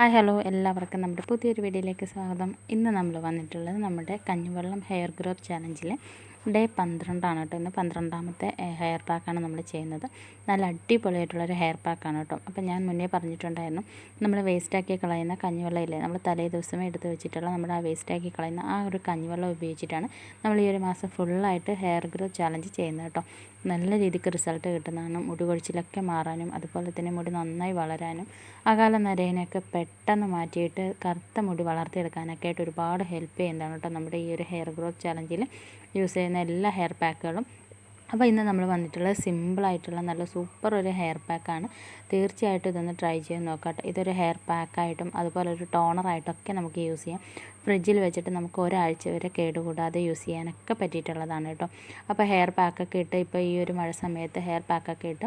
Hi hello എല്ലാവർക്കും നമ്മുടെ പുതിയൊരു വീഡിയോയിലേക്ക് സ്വാഗതം. ഇന്ന് നമ്മൾ വന്നിട്ടുള്ളത് നമ്മുടെ കഞ്ഞിവെള്ളം ഹെയർ ഗ്രോത്ത് ചാലഞ്ചിലെ ഡേ പന്ത്രണ്ടാണ് കേട്ടോ. ഇന്ന് പന്ത്രണ്ടാമത്തെ ഹെയർ പാക്കാണ് നമ്മൾ ചെയ്യുന്നത്. നല്ല അടിപൊളിയായിട്ടുള്ളൊരു ഹെയർ പാക്കാണ് കേട്ടോ. അപ്പോൾ ഞാൻ മുന്നേ പറഞ്ഞിട്ടുണ്ടായിരുന്നു നമ്മൾ വേസ്റ്റാക്കി കളയുന്ന കഞ്ഞിവെള്ളം ഇല്ലേ നമ്മൾ തലേ ദിവസമേ എടുത്ത് വെച്ചിട്ടുള്ള നമ്മുടെ ആ വേസ്റ്റാക്കി കളയുന്ന ആ ഒരു കഞ്ഞിവെള്ളം ഉപയോഗിച്ചിട്ടാണ് നമ്മൾ ഈ ഒരു മാസം ഫുള്ളായിട്ട് ഹെയർ ഗ്രോത്ത് ചാലഞ്ച് ചെയ്യുന്നത് കേട്ടോ. നല്ല രീതിക്ക് റിസൾട്ട് കിട്ടുന്നതാണ് മുടി കൊഴിച്ചിലൊക്കെ മാറാനും അതുപോലെ തന്നെ മുടി നന്നായി വളരാനും അകാല നരേനെയൊക്കെ പെട്ടെന്ന് മാറ്റിയിട്ട് കറുത്ത മുടി വളർത്തിയെടുക്കാനൊക്കെ ആയിട്ട് ഒരുപാട് ഹെൽപ്പ് ചെയ്യുന്നതാണ് കേട്ടോ നമ്മുടെ ഈ ഒരു ഹെയർ ഗ്രോത്ത് ചാലഞ്ചിൽ യൂസ് ചെയ്യുന്ന എല്ലാ ഹെയർ പാക്കുകളും അപ്പോൾ ഇന്ന് നമ്മൾ വന്നിട്ടുള്ള സിമ്പിളായിട്ടുള്ള നല്ല സൂപ്പർ ഒരു ഹെയർ പാക്കാണ് തീർച്ചയായിട്ടും ഇതൊന്ന് ട്രൈ ചെയ്ത് നോക്കാം ഇതൊരു ഹെയർ പാക്കായിട്ടും അതുപോലെ ഒരു ടോണറായിട്ടൊക്കെ നമുക്ക് യൂസ് ചെയ്യാം. ഫ്രിഡ്ജിൽ വെച്ചിട്ട് നമുക്ക് ഒരാഴ്ച വരെ കേടുകൂടാതെ യൂസ് ചെയ്യാനൊക്കെ പറ്റിയിട്ടുള്ളതാണ് കേട്ടോ. അപ്പോൾ ഹെയർ പാക്കൊക്കെ ഇട്ട് ഇപ്പോൾ ഈ ഒരു മഴ സമയത്ത് ഹെയർ പാക്കൊക്കെ ഇട്ട്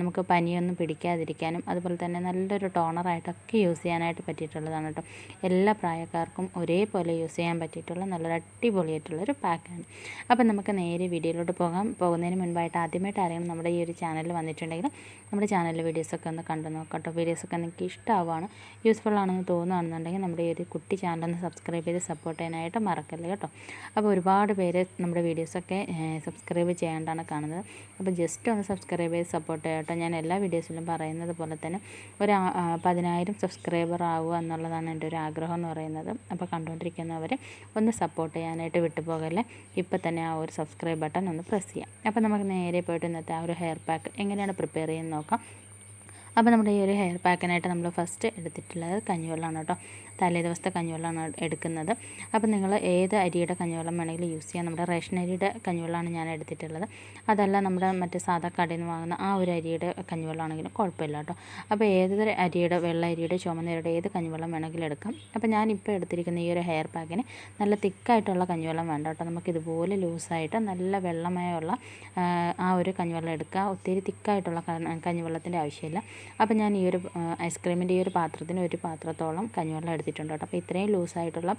നമുക്ക് പനിയൊന്നും പിടിക്കാതിരിക്കാനും അതുപോലെ തന്നെ നല്ലൊരു ടോണറായിട്ടൊക്കെ യൂസ് ചെയ്യാനായിട്ട് പറ്റിയിട്ടുള്ളതാണ് കേട്ടോ. എല്ലാ പ്രായക്കാർക്കും ഒരേപോലെ യൂസ് ചെയ്യാൻ പറ്റിയിട്ടുള്ള നല്ലൊരു അടിപൊളിയായിട്ടുള്ളൊരു പാക്കാണ്. അപ്പോൾ നമുക്ക് നേരെ വീഡിയോയിലോട്ട് പോകാം. പോകുന്നതിന് മുൻപായിട്ട് ആദ്യമായിട്ട് ആരെങ്കിലും നമ്മുടെ ഈ ഒരു ചാനൽ വന്നിട്ടുണ്ടെങ്കിൽ നമ്മുടെ ചാനലിലെ വീഡിയോസൊക്കെ ഒന്ന് കണ്ടു നോക്കാം കേട്ടോ. വീഡിയോസൊക്കെ നിങ്ങൾക്ക് ഇഷ്ടമാവുകയാണ് യൂസ്ഫുൾ ആണെന്ന് തോന്നുകയാണെന്നുണ്ടെങ്കിൽ നമ്മുടെ ഈ ഒരു കുട്ടി ചാനലൊന്ന് സബ്സ്ക്രൈബ് ചെയ്ത് സപ്പോർട്ട് ചെയ്യാനായിട്ട് മറക്കല്ലേ കേട്ടോ. അപ്പോൾ ഒരുപാട് പേര് നമ്മുടെ വീഡിയോസൊക്കെ സബ്സ്ക്രൈബ് ചെയ്യാണ്ടാണ് കാണുന്നത്. അപ്പോൾ ജസ്റ്റ് ഒന്ന് സബ്സ്ക്രൈബ് ചെയ്ത് സപ്പോർട്ട് ചെയ്യട്ടോ ഞാൻ എല്ലാ വീഡിയോസിലും പറയുന്നത് പോലെ തന്നെ ഒരു പതിനായിരം സബ്സ്ക്രൈബർ ആവുക എന്നുള്ളതാണ് എന്റെ ഒരു ആഗ്രഹം എന്ന് പറയുന്നത്. അപ്പോൾ കണ്ടുകൊണ്ടിരിക്കുന്നവരെ ഒന്ന് സപ്പോർട്ട് ചെയ്യാനായിട്ട് വിട്ടുപോകല്ലേ? ഇപ്പോൾ തന്നെ ആ ഒരു സബ്സ്ക്രൈബ് ബട്ടൺ ഒന്ന് പ്രസ് ചെയ്യാം. അപ്പോൾ നമുക്ക് നേരെ പോയിട്ട് ഇന്നത്തെ ആ ഒരു ഹെയർ പാക്ക് എങ്ങനെയാണ് പ്രിപ്പയർ ചെയ്യുന്നത് നോക്കാം. അപ്പോൾ നമ്മുടെ ഈ ഒരു ഹെയർ പാക്കിനായിട്ട് നമ്മൾ ഫസ്റ്റ് എടുത്തിട്ടുള്ളത് കഞ്ഞിവെള്ളമാണ് കേട്ടോ. തലേ ദിവസത്തെ കഞ്ഞിവെള്ളമാണ് എടുക്കുന്നത്. അപ്പോൾ നിങ്ങൾ ഏത് അരിയുടെ കഞ്ഞിവെള്ളം വേണമെങ്കിലും യൂസ് ചെയ്യാം. നമ്മുടെ റേഷൻ അരിയുടെ കഞ്ഞിവെള്ളമാണ് ഞാൻ എടുത്തിട്ടുള്ളത്. അതല്ല നമ്മുടെ മറ്റേ സാധാ കടയിൽ നിന്ന് വാങ്ങുന്ന ആ ഒരു അരിയുടെ കഞ്ഞിവെള്ളമാണെങ്കിലും കുഴപ്പമില്ല കേട്ടോ. അപ്പോൾ ഏത് അരിയുടെ വെള്ള അരിയുടെ ചുമന്ന ഏത് കഞ്ഞിവെള്ളം വേണമെങ്കിലും എടുക്കാം. അപ്പോൾ ഞാൻ ഇപ്പോൾ എടുത്തിരിക്കുന്ന ഈ ഒരു ഹെയർ പാക്കിന് നല്ല തിക്കായിട്ടുള്ള കഞ്ഞിവെള്ളം വേണ്ട കേട്ടോ. നമുക്ക് ഇതുപോലെ ലൂസായിട്ട് നല്ല വെള്ളമയമുള്ള ആ, ഒരു കഞ്ഞിവെള്ളം എടുക്കുക. ഒത്തിരി തിക്കായിട്ടുള്ള കഞ്ഞിവെള്ളത്തിന്റെ ആവശ്യമില്ല. അപ്പോൾ ഞാൻ ഈ ഒരു ഐസ്ക്രീമിന്റെ ഈ ഒരു പാത്രത്തിന് ഒരു പാത്രത്തോളം കഞ്ഞിവെള്ളം എടുത്തിട്ടുണ്ട് കേട്ടോ. അപ്പോൾ ഇത്രയും ലൂസായിട്ടുള്ള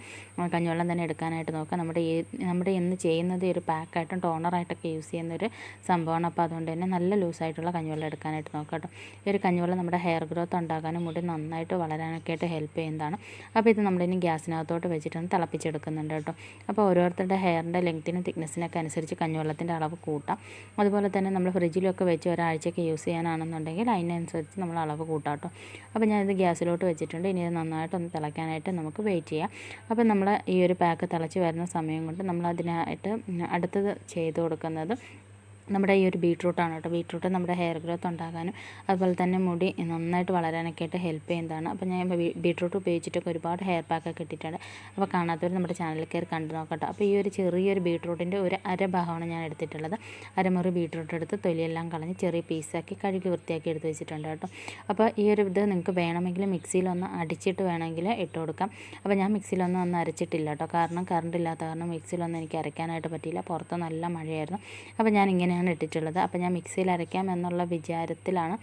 കഞ്ഞിവെള്ളം തന്നെ എടുക്കാനായിട്ട് നോക്കുക നമ്മുടെ ഈ നമ്മുടെ ഇന്ന് ചെയ്യുന്നത് ഒരു പാക്കായിട്ടും ടോണറായിട്ടൊക്കെ യൂസ് ചെയ്യുന്ന ഒരു സംഭവമാണ്. അപ്പോൾ അതുകൊണ്ട് തന്നെ നല്ല ലൂസായിട്ടുള്ള കഞ്ഞിവെള്ളം എടുക്കാനായിട്ട് നോക്കുക കേട്ടോ. ഈ ഒരു കഞ്ഞിവെള്ളം നമ്മുടെ ഹെയർ ഗ്രോത്ത് ഉണ്ടാക്കാനും മുടി നന്നായിട്ട് വളരാനൊക്കെ ആയിട്ട് ഹെൽപ്പ് ചെയ്യുന്നതാണ്. അപ്പോൾ ഇത് നമ്മളിനി ഗ്യാസിനകത്തോട്ട് വെച്ചിട്ടൊന്ന് തിളപ്പിച്ചെടുക്കുന്നുണ്ട് കേട്ടോ. അപ്പോൾ ഓരോരുത്തരുടെ ഹെയറിന്റെ ലെങ്ത്തിനും തിക്നെസ്സിനൊക്കെ അനുസരിച്ച് കഞ്ഞിവെള്ളത്തിന്റെ അളവ് കൂട്ടാം. അതുപോലെ തന്നെ നമ്മൾ ഫ്രിഡ്ജിലൊക്കെ വെച്ച് ഒരാഴ്ചയൊക്കെ യൂസ് ചെയ്യാനാണെന്നുണ്ടെങ്കിൽ അതിനനുസരിച്ച് നമ്മൾ അളവ് കൂട്ടാം കേട്ടോ. അപ്പോൾ ഞാനിത് ഗ്യാസിലോട്ട് വെച്ചിട്ടുണ്ട്. ഇനി ഇത് നന്നായിട്ടൊന്ന് തിളയ്ക്കാനായിട്ട് നമുക്ക് വെയിറ്റ് ചെയ്യാം. അപ്പോൾ നമ്മൾ ഈ ഒരു പാക്ക് തിളച്ച് വരുന്ന സമയം കൊണ്ട് നമ്മൾ അതിനായിട്ട് അടുത്തത് ചെയ്ത് കൊടുക്കുന്നത് നമ്മുടെ ഈ ഒരു ബീട്രൂട്ടാണ് കേട്ടോ. ബീട്രൂട്ട് നമ്മുടെ ഹെയർ ഗ്രോത്ത് ഉണ്ടാകാനും അതുപോലെ തന്നെ മുടി നന്നായിട്ട് വളരാനൊക്കെ ആയിട്ട് ഹെൽപ്പ് ചെയ്യുന്നതാണ്. അപ്പോൾ ഞാൻ ബീട്രൂട്ട് ഉപയോഗിച്ചിട്ടൊക്കെ ഒരുപാട് ഹെയർ പാക്കൊക്കെ ഇട്ടിട്ടുണ്ട് അപ്പോൾ കാണാത്തവർ നമ്മുടെ ചാനലിൽ കയറി കണ്ടു നോക്കട്ടെ അപ്പോൾ ഈ ഒരു ചെറിയൊരു ബീട്രൂട്ടിന്റെ ഒരു അര ഭാഗമാണ് ഞാൻ എടുത്തിട്ടുള്ളത്. അരമുറി ബീട്രൂട്ട് എടുത്ത് തൊലിയെല്ലാം കളഞ്ഞ് ചെറിയ പീസാക്കി കഴുകി വൃത്തിയാക്കി എടുത്ത് വെച്ചിട്ടുണ്ട് കേട്ടോ. അപ്പോൾ ഈ ഒരു ഇത് നിങ്ങൾക്ക് വേണമെങ്കിൽ മിക്സിയിലൊന്ന് അടിച്ചിട്ട് വേണമെങ്കിൽ ഇട്ട് കൊടുക്കാം. അപ്പോൾ ഞാൻ മിക്സിയിലൊന്നും ഒന്നും അരച്ചിട്ടില്ല കേട്ടോ. കാരണം കറണ്ട് ഇല്ലാത്ത കാരണം മിക്സിയിലൊന്നും എനിക്ക് അരയ്ക്കാനായിട്ട് പറ്റിയില്ല. പുറത്ത് നല്ല മഴയായിരുന്നു. അപ്പോൾ ഞാൻ ഇങ്ങനെയാണ് ഇട്ടിട്ടുള്ളത്. അപ്പോൾ ഞാൻ മിക്സിയിൽ അരയ്ക്കാം എന്നുള്ള വിചാരത്തിലാണ്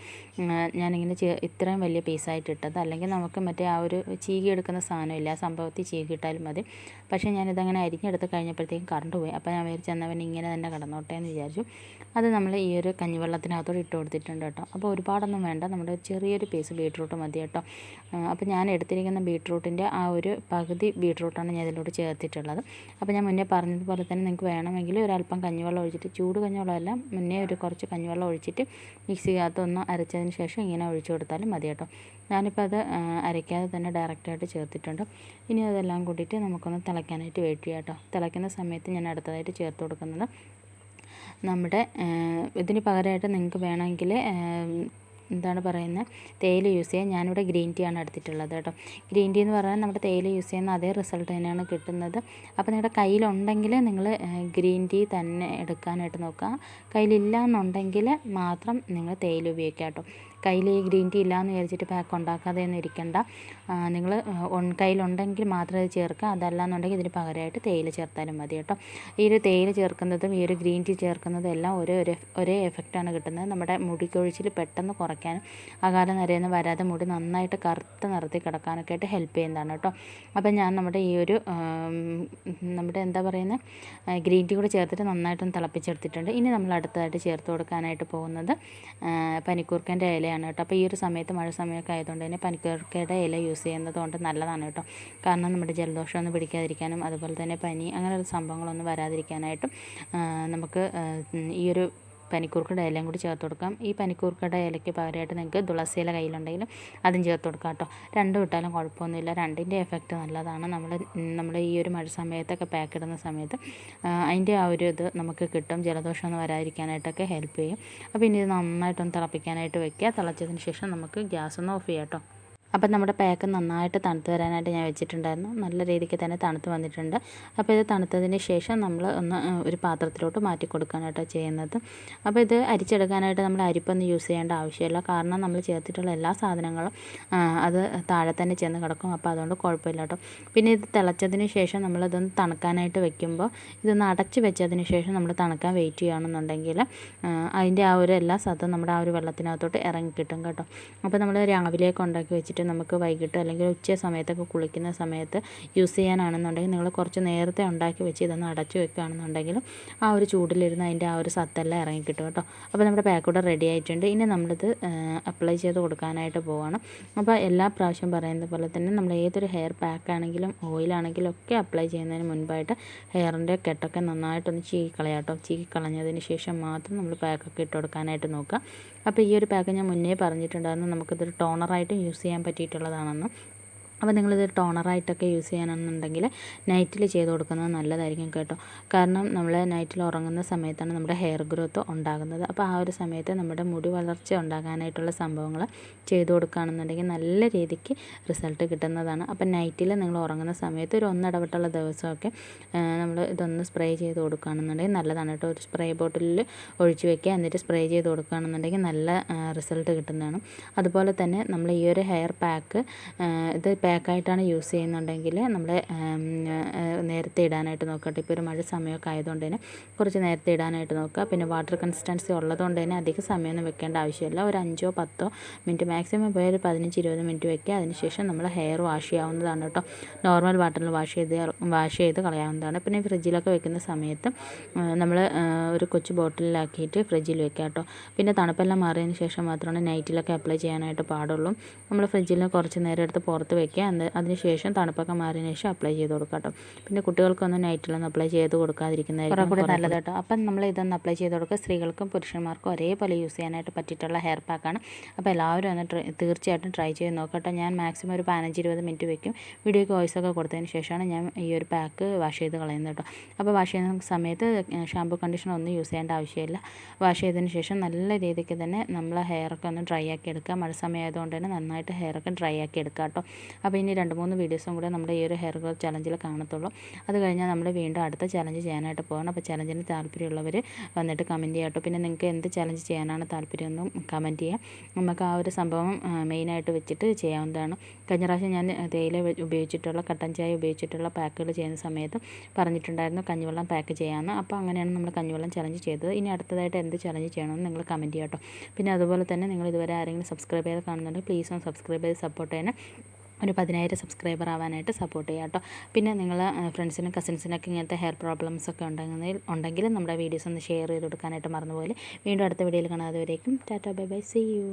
ഞാനിങ്ങനെ ഇത്രയും വലിയ പീസായിട്ട് ഇട്ടത്. അല്ലെങ്കിൽ നമുക്ക് മറ്റേ ആ ഒരു ചീകി എടുക്കുന്ന സാധനമില്ല ആ സംഭവത്തിൽ ചീകി ഇട്ടാലും മതി. പക്ഷേ ഞാനിതങ്ങനെ അരിഞ്ഞെടുത്ത് കഴിഞ്ഞപ്പോഴത്തേക്കും കറണ്ട് പോയി. അപ്പോൾ ഞാൻ വിചാരിച്ചു എന്നവൻ ഇങ്ങനെ തന്നെ കിടന്നോട്ടെ എന്ന് വിചാരിച്ചു. അത് നമ്മൾ ഈ ഒരു കഞ്ഞിവെള്ളത്തിനകത്തോട് ഇട്ട് കൊടുത്തിട്ടുണ്ട് കേട്ടോ. അപ്പോൾ ഒരുപാടൊന്നും വേണ്ട. നമ്മുടെ ചെറിയൊരു പീസ് ബീട്രൂട്ട് മതി കേട്ടോ. അപ്പോൾ ഞാൻ എടുത്തിരിക്കുന്ന ബീട്രൂട്ടിന്റെ ആ ഒരു പകുതി ബീട്രൂട്ടാണ് ഞാൻ ഇതിലോട്ട് ചേർത്തിട്ടുള്ളത്. അപ്പോൾ ഞാൻ മുന്നേ പറഞ്ഞതുപോലെ തന്നെ നിങ്ങൾക്ക് വേണമെങ്കിൽ ഒരല്പം കഞ്ഞിവെള്ളം ഒഴിച്ചിട്ട് ചൂട് കഞ്ഞിവെള്ളമല്ല മുന്നേ ഒരു കുറച്ച് കഞ്ഞിവെള്ളം ഒഴിച്ചിട്ട് മിക്സിക്കകത്ത് ഒന്ന് അരച്ചതിന് ശേഷം ഇങ്ങനെ ഒഴിച്ചു കൊടുത്താലും മതി കേട്ടോ. ഞാനിപ്പോൾ അത് അരയ്ക്കാതെ തന്നെ ഡയറക്റ്റായിട്ട് ചേർത്തിട്ടുണ്ട്. ഇനി അതെല്ലാം കൂട്ടിയിട്ട് നമുക്കൊന്ന് തിളയ്ക്കാനായിട്ട് വെയിറ്റ് ചെയ്യാം കേട്ടോ. തിളയ്ക്കുന്ന സമയത്ത് ഞാൻ അടുത്തതായിട്ട് ചേർത്ത് കൊടുക്കുന്നത് നമ്മുടെ ഇതിന് പകരമായിട്ട് നിങ്ങൾക്ക് വേണമെങ്കിൽ എന്താണ് പറയുന്നത്? തേയില യൂസ് ചെയ്യാം ഞാനിവിടെ ഗ്രീൻ ടീ ആണ് എടുത്തിട്ടുള്ളത് കേട്ടോ. ഗ്രീൻ ടീ എന്ന് പറഞ്ഞാൽ നമ്മുടെ തേയില യൂസ് ചെയ്യുന്ന അതേ റിസൾട്ട് തന്നെയാണ് കിട്ടുന്നത്. അപ്പോൾ നിങ്ങളുടെ കയ്യിലുണ്ടെങ്കിൽ നിങ്ങൾ ഗ്രീൻ ടീ തന്നെ എടുക്കാനായിട്ട് നോക്കുക. കയ്യിലില്ല എന്നുണ്ടെങ്കിൽ മാത്രം നിങ്ങൾ തേയില ഉപയോഗിക്കുക കേട്ടോ. കയ്യിൽ ഈ ഗ്രീൻ ടീ ഇല്ലയെന്ന് വിചാരിച്ചിട്ട് പാക്ക് ഉണ്ടാക്കാതെ ഒന്നും ഇരിക്കണ്ട നിങ്ങൾ കയ്യിലുണ്ടെങ്കിൽ മാത്രമേ ഇത് ചേർക്കുക. അതല്ല എന്നുണ്ടെങ്കിൽ ഇതിന് പകരമായിട്ട് തേയില ചേർത്താലും മതി കേട്ടോ. ഈ ഒരു തേയില ചേർക്കുന്നതും ഈ ഒരു ഗ്രീൻ ടീ ചേർക്കുന്നതും എല്ലാം ഒരേ ഒരു ഒരേ എഫക്റ്റാണ് കിട്ടുന്നത്. നമ്മുടെ മുടി കൊഴിച്ചിൽ പെട്ടെന്ന് കുറയ്ക്കാനും അകാല നിരയെന്ന് വരാതെ മുടി നന്നായിട്ട് കറുത്ത നിറത്തിൽ കിടക്കാനൊക്കെ ആയിട്ട് ഹെൽപ്പ് ചെയ്യുന്നതാണ് കേട്ടോ. അപ്പോൾ ഞാൻ നമ്മുടെ ഈ ഒരു നമ്മുടെ എന്താ പറയുന്നത് ഗ്രീൻ ടീ കൂടെ ചേർത്തിട്ട് നന്നായിട്ടൊന്ന് തിളപ്പിച്ചെടുത്തിട്ടുണ്ട്. ഇനി നമ്മൾ അടുത്തതായിട്ട് ചേർത്ത് കൊടുക്കാനായിട്ട് പോകുന്നത് പനിക്കൂർക്കന്റെ ഇലയാണ്. ഇലയാണ് കേട്ടോ. അപ്പോൾ ഈ ഒരു സമയത്ത് മഴ സമയമൊക്കെ ആയതുകൊണ്ട് തന്നെ പനിക്കൂർക്കയുടെ ഇല യൂസ് ചെയ്യുന്നത് കൊണ്ട് നല്ലതാണ് കേട്ടോ. കാരണം നമ്മുടെ ജലദോഷം ഒന്നും പിടിക്കാതിരിക്കാനും അതുപോലെ തന്നെ പനി അങ്ങനെയുള്ള സംഭവങ്ങളൊന്നും വരാതിരിക്കാനായിട്ടും നമുക്ക് ഈ ഒരു പനിക്കൂർക്കയുടെ ഇലയും കൂടി ചേർത്ത് കൊടുക്കാം. ഈ പനിക്കൂർക്കയുടെ ഇലയ്ക്ക് പകരമായിട്ട് നിങ്ങൾക്ക് തുളസി ഇല കയ്യിലുണ്ടെങ്കിലും അതും ചേർത്ത് കൊടുക്കാം കേട്ടോ. രണ്ടും ഇട്ടാലും കുഴപ്പമൊന്നുമില്ല. രണ്ടിന്റെ എഫക്റ്റ് നല്ലതാണ്. നമ്മൾ നമ്മൾ ഈ ഒരു മഴ സമയത്തൊക്കെ പാക്ക് ഇടുന്ന സമയത്ത് അതിന്റെ ആ ഒരു ഇത് നമുക്ക് കിട്ടും. ജലദോഷം ഒന്നും വരാതിരിക്കാനായിട്ടൊക്കെ ഹെൽപ്പ് ചെയ്യും. അപ്പോൾ ഇനി ഇത് നന്നായിട്ടൊന്ന് തിളപ്പിക്കാനായിട്ട് വെക്കുക. തിളച്ചതിന് ശേഷം നമുക്ക് ഗ്യാസ് ഒന്ന് ഓഫ് ചെയ്യാം കേട്ടോ. അപ്പം നമ്മുടെ പാക്ക് നന്നായിട്ട് തണുത്ത് വരാനായിട്ട് ഞാൻ വെച്ചിട്ടുണ്ടായിരുന്നു. നല്ല രീതിക്ക് തന്നെ തണുത്ത് വന്നിട്ടുണ്ട്. അപ്പോൾ ഇത് തണുത്തതിന് ശേഷം നമ്മൾ ഒന്ന് ഒരു പാത്രത്തിലോട്ട് മാറ്റി കൊടുക്കാനായിട്ടാണ് ചെയ്യുന്നത്. അപ്പോൾ ഇത് അരിച്ചെടുക്കാനായിട്ട് നമ്മൾ അരിപ്പൊന്നും യൂസ് ചെയ്യേണ്ട ആവശ്യമില്ല. കാരണം നമ്മൾ ചേർത്തിട്ടുള്ള എല്ലാ സാധനങ്ങളും അത് താഴെ തന്നെ ചെന്ന് കിടക്കും. അപ്പോൾ അതുകൊണ്ട് കുഴപ്പമില്ല കേട്ടോ. പിന്നെ ഇത് തിളച്ചതിന് ശേഷം നമ്മളിതൊന്ന് തണുക്കാനായിട്ട് വെക്കുമ്പോൾ ഇതൊന്ന് അടച്ച് വെച്ചതിന് ശേഷം നമ്മൾ തണുക്കാൻ വെയിറ്റ് ചെയ്യുകയാണെന്നുണ്ടെങ്കിൽ അതിന്റെ ആ ഒരു എല്ലാ സത്തും നമ്മുടെ ആ ഒരു വെള്ളത്തിനകത്തോട്ട് ഇറങ്ങി കിട്ടും കേട്ടോ. അപ്പോൾ നമ്മൾ രാവിലെയൊക്കെ ഉണ്ടാക്കി വെച്ചിട്ട് നമുക്ക് വൈകിട്ട് അല്ലെങ്കിൽ ഉച്ച സമയത്തൊക്കെ കുളിക്കുന്ന സമയത്ത് യൂസ് ചെയ്യാനാണെന്നുണ്ടെങ്കിൽ നിങ്ങൾ കുറച്ച് നേരത്തെ ഉണ്ടാക്കി വെച്ച് ഇതൊന്ന് അടച്ചു വെക്കുകയാണെന്നുണ്ടെങ്കിൽ ആ ഒരു ചൂടിലിരുന്ന് അതിന്റെ ആ ഒരു സത്തെല്ലാം ഇറങ്ങി കിട്ടും. അപ്പോൾ നമ്മുടെ പാക്ക് കൂടെ റെഡി ആയിട്ടുണ്ട്. ഇനി നമ്മളിത് അപ്ലൈ ചെയ്ത് കൊടുക്കാനായിട്ട് പോവാണ്. അപ്പോൾ എല്ലാ പ്രാവശ്യം പറയുന്നത് പോലെ തന്നെ നമ്മൾ ഏതൊരു ഹെയർ പാക്ക് ആണെങ്കിലും ഓയിലാണെങ്കിലും ഒക്കെ അപ്ലൈ ചെയ്യുന്നതിന് മുൻപായിട്ട് ഹെയറിന്റെ കെട്ടൊക്കെ നന്നായിട്ടൊന്ന് ചീക്കി ചീക്കിക്കളഞ്ഞതിന് ശേഷം മാത്രം നമ്മൾ പാക്കൊക്കെ ഇട്ട് കൊടുക്കാനായിട്ട് നോക്കുക. അപ്പോൾ ഈ ഒരു പാക്ക് ഞാൻ മുന്നേ പറഞ്ഞിട്ടുണ്ടായിരുന്നു. നമുക്കിതൊരു ടോണറായിട്ടും യൂസ് ചെയ്യാൻ പറ്റിയിട്ടുള്ളതാണെന്ന്. അപ്പോൾ നിങ്ങളിത് ടോണറായിട്ടൊക്കെ യൂസ് ചെയ്യാനെന്നുണ്ടെങ്കിൽ നൈറ്റിൽ ചെയ്ത് കൊടുക്കുന്നത് നല്ലതായിരിക്കും കേട്ടോ. കാരണം നമ്മൾ നൈറ്റിൽ ഉറങ്ങുന്ന സമയത്താണ് നമ്മുടെ ഹെയർ ഗ്രോത്ത് ഉണ്ടാകുന്നത്. അപ്പോൾ ആ ഒരു സമയത്ത് നമ്മുടെ മുടി വളർച്ച ഉണ്ടാകാനായിട്ടുള്ള സംഭവങ്ങൾ ചെയ്ത് കൊടുക്കുകയാണെന്നുണ്ടെങ്കിൽ നല്ല രീതിക്ക് റിസൾട്ട് കിട്ടുന്നതാണ്. അപ്പോൾ നൈറ്റിൽ നിങ്ങൾ ഉറങ്ങുന്ന സമയത്ത് ഒരു ഒന്നിടവിട്ടുള്ള ദിവസമൊക്കെ നമ്മൾ ഇതൊന്ന് സ്പ്രേ ചെയ്ത് കൊടുക്കുകയാണെന്നുണ്ടെങ്കിൽ നല്ലതാണ് കേട്ടോ. ഒരു സ്പ്രേ ബോട്ടിലിൽ ഒഴിച്ച് വെക്കുക എന്നിട്ട് സ്പ്രേ ചെയ്ത് കൊടുക്കുകയാണെന്നുണ്ടെങ്കിൽ നല്ല റിസൾട്ട് കിട്ടുന്നതാണ്. അതുപോലെ തന്നെ നമ്മൾ ഈ ഒരു ഹെയർ പാക്ക് ഇത് പാക്കായിട്ടാണ് യൂസ് ചെയ്യുന്നുണ്ടെങ്കിൽ നമ്മൾ നേരത്തെ ഇടാനായിട്ട് നോക്കട്ടെ. ഇപ്പോൾ ഒരു മഴ സമയമൊക്കെ ആയതുകൊണ്ട് തന്നെ കുറച്ച് നേരത്തെ ഇടാനായിട്ട് നോക്കുക. പിന്നെ വാട്ടർ കൺസിസ്റ്റൻസി ഉള്ളതുകൊണ്ട് തന്നെ അധികം സമയമൊന്നും വെക്കേണ്ട ആവശ്യമില്ല. ഒരു അഞ്ചോ പത്തോ മിനിറ്റ് മാക്സിമം പോയി ഒരു പതിനഞ്ച് ഇരുപത് മിനിറ്റ് വെക്കുക. അതിനുശേഷം നമ്മൾ ഹെയർ വാഷ് ചെയ്യാവുന്നതാണ് കേട്ടോ. നോർമൽ വാട്ടറിൽ വാഷ് ചെയ്ത് വാഷ് ചെയ്ത് കളയാവുന്നതാണ്. പിന്നെ ഫ്രിഡ്ജിലൊക്കെ വെക്കുന്ന സമയത്ത് നമ്മൾ ഒരു കൊച്ചു ബോട്ടിലാക്കിയിട്ട് ഫ്രിഡ്ജിൽ വെക്കുക കേട്ടോ. പിന്നെ തണുപ്പെല്ലാം മാറിയതിന് ശേഷം മാത്രമാണ് നൈറ്റിലൊക്കെ അപ്ലൈ ചെയ്യാനായിട്ട് പാടുള്ളൂ. നമ്മൾ ഫ്രിഡ്ജിൽ കുറച്ച് നേരം എടുത്ത് പുറത്ത് വെക്കുക. വയ്ക്കുക എന്ന് അതിനുശേഷം തണുപ്പൊക്കെ മാറിയതിന് ശേഷം അപ്ലൈ ചെയ്ത് കൊടുക്കുക കേട്ടോ. പിന്നെ കുട്ടികൾക്കൊന്നും നൈറ്റിലൊന്നും അപ്ലൈ ചെയ്ത് കൊടുക്കാതിരിക്കുന്നതായിരിക്കും കൂടെ നല്ലത് കേട്ടോ. അപ്പം നമ്മൾ ഇതൊന്ന് അപ്ലൈ ചെയ്ത് കൊടുക്കുക. സ്ത്രീകൾക്കും പുരുഷന്മാർക്കും ഒരേപോലെ യൂസ് ചെയ്യാനായിട്ട് പറ്റിയിട്ടുള്ള ഹെയർ പാക്കാണ് അപ്പോൾ എല്ലാവരും ഒന്ന് തീർച്ചയായിട്ടും ട്രൈ ചെയ്ത് നോക്കട്ടെ ഞാൻ മാക്സിമം ഒരു പതിനഞ്ച് ഇരുപത് മിനിറ്റ് വെക്കും. വീഡിയോയ്ക്ക് വോയിസ് ഒക്കെ കൊടുത്തതിന് ശേഷമാണ് ഞാൻ ഈ ഒരു പാക്ക് വാഷ് ചെയ്ത് കളയുന്നത് കേട്ടോ. അപ്പോൾ വാഷ് ചെയ്യുന്ന സമയത്ത് ഷാമ്പു കണ്ടീഷണർ ഒന്നും യൂസ് ചെയ്യേണ്ട ആവശ്യമില്ല. വാഷ് ചെയ്തതിന് ശേഷം നല്ല രീതിക്ക് തന്നെ നമ്മൾ ഹെയറൊക്കെ ഒന്ന് ഡ്രൈ ആക്കി എടുക്കുക. മഴ സമയമായതുകൊണ്ട് തന്നെ നന്നായിട്ട് ഹെയറൊക്കെ ഡ്രൈ ആക്കി എടുക്കുക കേട്ടോ. അപ്പോൾ ഇനി രണ്ട് മൂന്ന് വീഡിയോസും കൂടെ നമ്മുടെ ഈ ഒരു ഹെയർ ഗ്രോത്ത് ചലഞ്ചിൽ കാണത്തുള്ളൂ. അത് കഴിഞ്ഞാൽ നമ്മൾ വീണ്ടും അടുത്ത ചലഞ്ച് ചെയ്യാനായിട്ട് പോകണം അപ്പോൾ ചലഞ്ചിന് താല്പര്യമുള്ളവർ വന്നിട്ട് കമന്റ് ചെയ്യാട്ടോ. പിന്നെ നിങ്ങൾക്ക് എന്ത് ചലഞ്ച് ചെയ്യാനാണ് താല്പര്യമെന്നും കമന്റ് ചെയ്യാം. നമുക്ക് ആ ഒരു സംഭവം മെയിനായിട്ട് വെച്ചിട്ട് ചെയ്യാവുന്നതാണ്. കഴിഞ്ഞ പ്രാവശ്യം ഞാൻ തേയില ഉപയോഗിച്ചിട്ടുള്ള കട്ടൻ ചായ ഉപയോഗിച്ചിട്ടുള്ള പാക്കുകൾ ചെയ്യുന്ന സമയത്ത് പറഞ്ഞിട്ടുണ്ടായിരുന്നു കഞ്ഞിവെള്ളം പാക്ക് ചെയ്യാമെന്ന്. അപ്പോൾ അങ്ങനെയാണ് നമ്മൾ കഞ്ഞിവെള്ളം ചലഞ്ച് ചെയ്തത്. ഇനി അടുത്തതായിട്ട് എന്ത് ചലഞ്ച് ചെയ്യണമെന്ന് നിങ്ങൾ കമന്റ് ചെയ്യാം കേട്ടോ പിന്നെ അതുപോലെ തന്നെ നിങ്ങൾ ഇതുവരെ ആരെങ്കിലും സബ്സ്ക്രൈബ് ചെയ്ത് കാണുന്നുണ്ടെങ്കിൽ പ്ലീസ് ഒന്ന് സബ്സ്ക്രൈബ് ചെയ്ത് സപ്പോർട്ട് ചെയ്യണം. ഒരു പതിനായിരം സബ്സ്ക്രൈബർ ആവാനായിട്ട് സപ്പോർട്ട് ചെയ്യാം കേട്ടോ. പിന്നെ നിങ്ങൾ ഫ്രണ്ട്സിനും കസിൻസിനൊക്കെ ഇങ്ങനത്തെ ഹെയർ പ്രോബ്ലംസ് ഒക്കെ ഉണ്ടെങ്കിൽ ഉണ്ടെങ്കിൽ നമ്മുടെ വീഡിയോസ് ഒന്ന് ഷെയർ ചെയ്ത് കൊടുക്കാനായിട്ട് മറന്നുപോലെ വീണ്ടും അടുത്ത വീഡിയോയിൽ കാണാതെ വരേക്കും tata bye bye see you